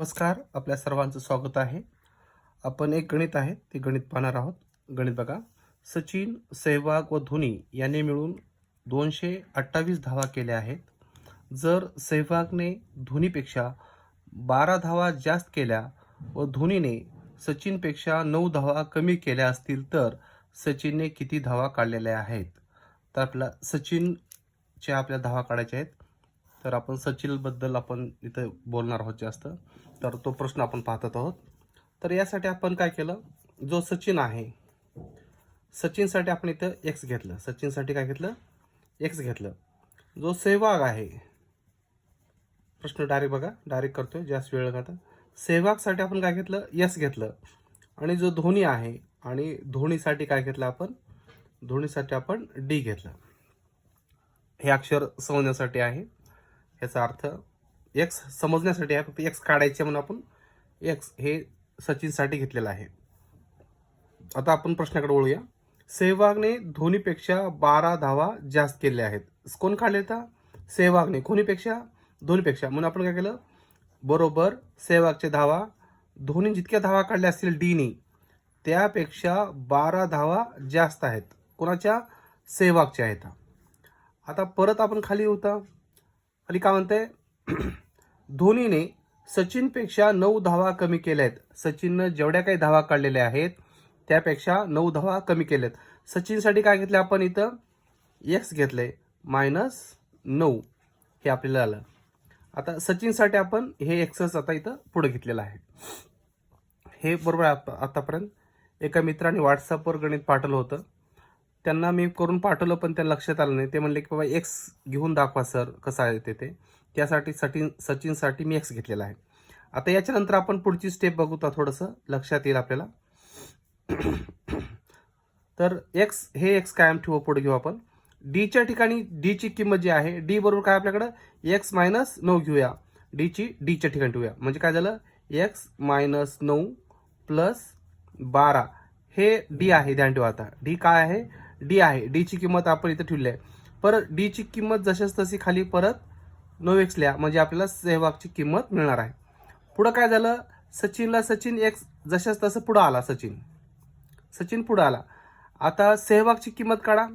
नमस्कार आपल्या सर्वांचं स्वागत आहे. आपण एक गणित आहे ते गणित पाहणार आहोत. गणित बघा. सचिन सहवाग व धोनी यांनी मिळून दोनशे अठ्ठावीस धावा केल्या आहेत. जर सहवागने धोनीपेक्षा बारा धावा जास्त केल्या व धोनीने सचिनपेक्षा नऊ धावा कमी केल्या असतील तर सचिनने किती धावा काढलेल्या आहेत? तर आपला सचिनच्या आपल्या धावा काढायच्या आहेत. तर आपण सचिनबद्दल आपण इथं बोलणार आहोत जास्त. तर तो प्रश्न आपण पाहत आहोत. तर यासाठी आपण काय केलं? जो सचिन आहे सचिनसाठी आपण इथं एक्स घेतलं. सचिनसाठी काय घेतलं? एक्स घेतलं. जो सेहवाग आहे प्रश्न डायरेक्ट बघा डायरेक्ट करतोय जास्त वेळ आता सेहवागसाठी आपण काय घेतलं? यस घेतलं. आणि जो धोनी आहे आणि धोनीसाठी काय घेतलं आपण? धोनीसाठी आपण डी घेतलं. हे अक्षर समजण्यासाठी आहे. याचा अर्थ एक्स समजण्यासाठी आहे. फक्त एक्स काढायचे म्हणून आपण एक्स हे सचिनसाठी घेतलेलं आहे. आता आपण प्रश्नाकडे वळूया. सेहवागने धोनीपेक्षा बारा धावा जास्त केल्या आहेत. कोण काढले तर? सेहवागने कोणीपेक्षा? धोनीपेक्षा. म्हणून आपण काय केलं? बरोबर सेहवागचे धावा. धोनी जितक्या धावा काढल्या असतील डीनी त्यापेक्षा बारा धावा जास्त आहेत. कोणाच्या? सेहवागच्या आहेत. आता परत आपण खाली होता अली काय म्हणते? धोनीने सचिनपेक्षा नऊ धावा कमी केल्या आहेत सचिननं जेवढ्या काही धावा काढलेल्या आहेत त्यापेक्षा नऊ धावा कमी केल्यात. सचिनसाठी काय घेतलं आपण इथं? एक्स घेतलंय. मायनस नऊ. हे आपल्याला आलं. आता सचिनसाठी आपण हे एक्सच आता इथं पुढे घेतलेलं आहे. हे बरोबर आता- आतापर्यंत एका मित्राने व्हॉट्सअपवर गणित पाठवलं होतं. त्यांना मी करून पाठवलं पण त्यांना लक्षात आलं नाही. ते म्हणले की बाबा एक्स घेऊन दाखवा सर कसं आहे ते ते. त्यासाठी सचिन सचिनसाठी मी एक्स घेतलेला आहे. आता याच्यानंतर आपण पुढची स्टेप बघू तर थोडंसं. लक्षात येईल आपल्याला. तर एक्स हे एक्स कायम ठेवू पुढे घेऊ आपण. डीच्या ठिकाणी डीची किंमत जी आहे डी बरोबर काय आपल्याकडं? एक्स मायनस नऊ घेऊया. डीची डीच्या ठिकाणी ठेवूया. म्हणजे काय झालं? एक्स मायनस नऊ प्लस बारा. हे डी आहे ध्यान ठेवा आता. डी काय आहे? डी आहे. डीची किंमत आपण इथं ठेवली आहे. परत डीची किंमत जशाच तशी खाली परत नोवेक्सल्या एक्स म्हणजे आपल्याला सहवागची किंमत मिळणार आहे. पुढं काय झालं? सचिनला सचिन एक्स जशाच तसं पुढं आला सचिन. सचिन पुढं आला. आता सहवागची किंमत काढा.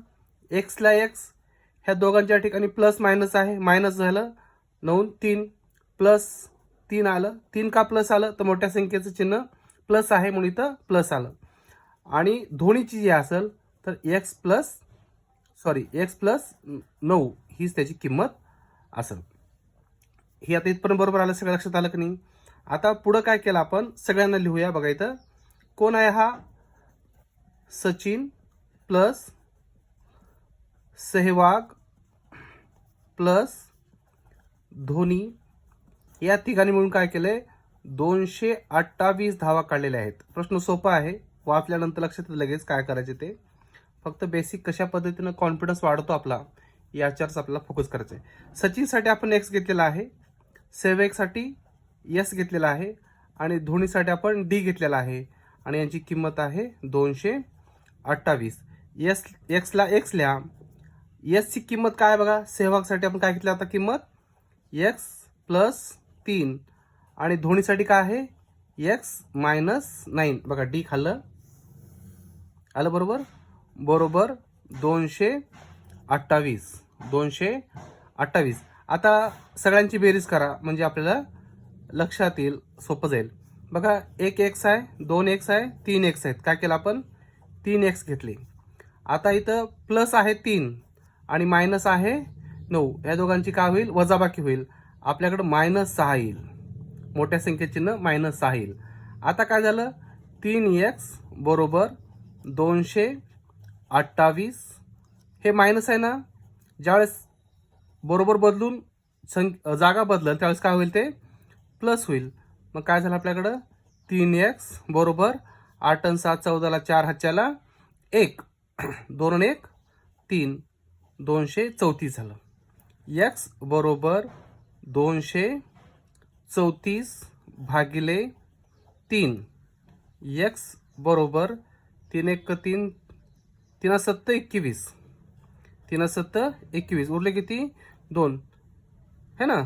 एक्सला एक्स ह्या दोघांच्या ठिकाणी प्लस मायनस आहे. मायनस झालं नऊ तीन. प्लस तीन आलं. तीन का प्लस आलं? तर मोठ्या संख्येचं चिन्ह प्लस आहे म्हणून इथं प्लस आलं. आणि धोनीची जी असेल तर X plus sorry X plus नऊ हीच त्याची किंमत असेल. हे आता इथपर्यंत बरोबर आलं सगळं लक्षात आलं की नाही? आता पुढं काय केलं आपण? सगळ्यांना लिहूया बघा इथं. कोण आहे हा? Sachin plus Sehwag plus Dhoni. या ठिकाणी मिळून काय केलंय? दोनशे अठ्ठावीस धावा काढलेल्या आहेत. प्रश्न सोपा आहे. वाचल्यानंतर लक्षात येतं लगेच काय करायचे ते. फक्त बेसिक कशा पद्धतीनं कॉन्फिडन्स वाढतो आपला याच्यावरच आपल्याला फोकस करायचं आहे सचिनसाठी आपण एक्स घेतलेला आहे सेवेकसाठी यस घेतलेला आहे आणि धोनीसाठी आपण डी घेतलेला आहे. आणि यांची किंमत आहे दोनशे अठ्ठावीस. यस एक्सला एक्स लिहा. यसची किंमत काय आहे बघा? सेहवागसाठी आपण काय घेतलं आता किंमत? एक्स प्लस तीन. आणि धोनीसाठी काय आहे? एक्स मायनस नाईन बघा डी खाल्लं. आलं बरोबर? बरोबर दोनशे अठ्ठावीस. दोनशे अठ्ठावीस. आता सगळ्यांची बेरीज करा म्हणजे आपल्याला लक्षात येईल सोपं जाईल. बघा एक एक्स आहे दोन एक्स आहे तीन एक्स आहेत. काय केलं आपण? तीन एक्स घेतले. आता इथं प्लस आहे तीन आणि मायनस आहे नऊ. या दोघांची काय होईल? वजाबाकी होईल. आपल्याकडं मायनस सहा येईल. मोठ्या संख्येचिन्ह मायनस सहा येईल. आता काय झालं? तीन एक्स बरोबर दोनशे अठ्ठावीस. हे मायनस आहे ना? ज्यावेळेस बरोबर बदलून सं जागा बदलल त्यावेळेस काय होईल ते? प्लस होईल. मग काय झालं आपल्याकडं? तीन एक्स बरोबर आठ आणि सात चौदाला चार हाच्याला एक. दोन एक तीन. दोनशे चौतीस झालं. एक्स बरोबर दोनशे चौतीस भागिले तीन. एक्स बरोबर तीन एक तीन तीन सत्त एकवीस. तीन सत्त एकवीस. उरले किती? दोन. है ना?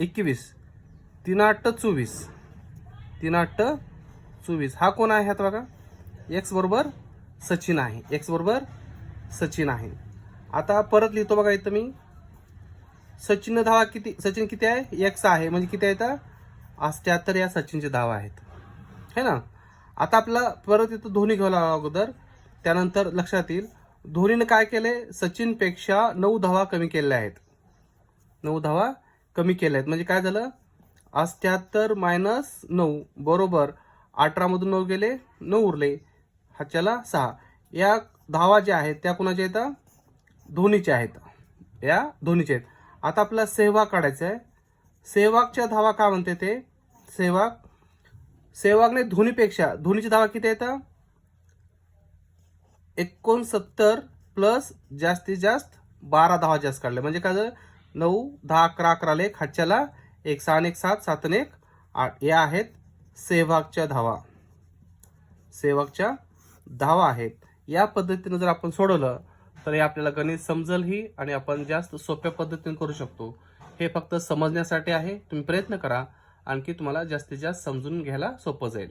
एकवीस. तीन आठ चोवीस. तीन आठ चोवीस. हा कोण आहे आता बघा? एक्स बरोबर सचिन आहे. एक्स बरोबर सचिन आहे. आता परत लिहितो बघा इथं मी. सचिन धावा किती? सचिन किती आहे? एक्स आहे. म्हणजे किती आहे आहेत अष्ट्याहत्तर या सचिनचे धावा आहेत. है ना? आता आपला परत इथं धोनी घ्यायला लागला अगोदर. त्यानंतर लक्षात येईल. धोनीने काय केले सचिनपेक्षा नऊ धावा कमी केलेल्या आहेत. नऊ धावा कमी केल्या आहेत. म्हणजे काय झालं? अष्ट्याहत्तर मायनस नऊ बरोबर. अठरामधून नऊ गेले नऊ उरले. हाच्याला सहा. या धावा ज्या आहेत त्या कुणाच्या आहेत? धोनीच्या आहेत. या धोनीच्या आहेत. आता आपला सेहवाग काढायचा आहे सेहवागच्या धावा काय म्हणते ते? सेहवाग सेहवागने धोनीपेक्षा धोनीची धावा किती येतं? एकोणसत्तर प्लस जास्तीत जास्त बारा धावा जास्त काढल्या. म्हणजे काय नऊ दहा अकरा अकरा लेख हातच्याला एक सहा एक सात सात एक आठ. या आहेत सेहवागच्या धावा. सेहवागच्या धावा आहेत. या पद्धतीनं जर आपण सोडवलं तर हे आपल्याला गणित समजलही आणि आपण जास्त सोप्या पद्धतीने करू शकतो. हे फक्त समजण्यासाठी आहे. तुम्ही प्रयत्न करा. आणखी तुम्हाला जास्तीत जास्त समजून घ्यायला सोपं जाईल.